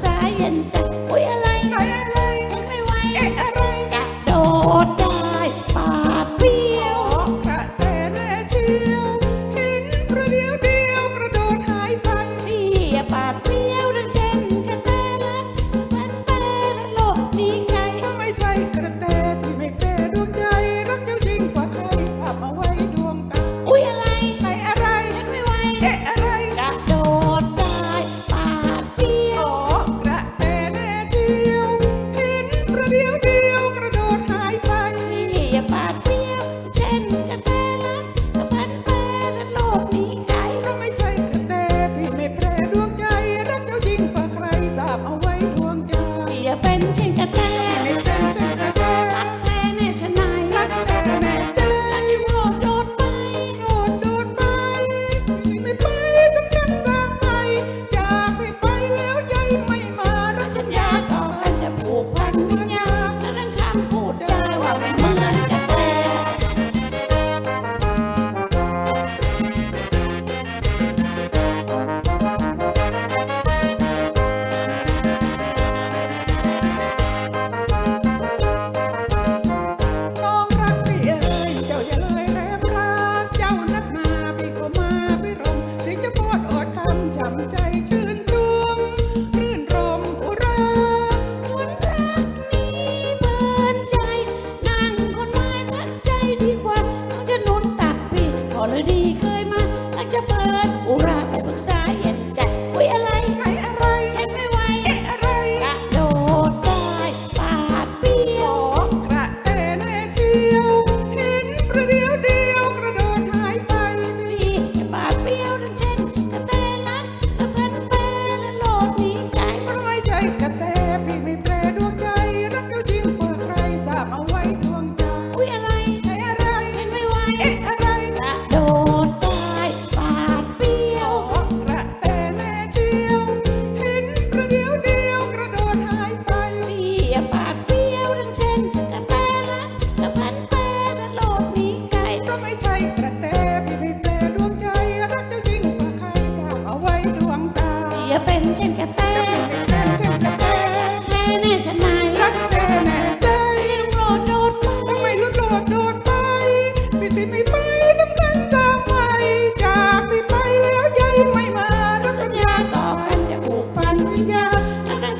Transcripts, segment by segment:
side. sometimes. ฉันกระแตฉันกระแตแน่แน่ฉันนายรักแน่แน่ได้ลูกโดดโดดทำไมลูกโดดโดดไปไม่ติไม่ไปสำคัญตาไปจากไม่ไปแล้วยังไม่มารัสัญญาต่อกันจะผูกพันวิญญาง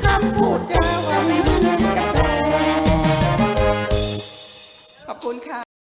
คำพูดจา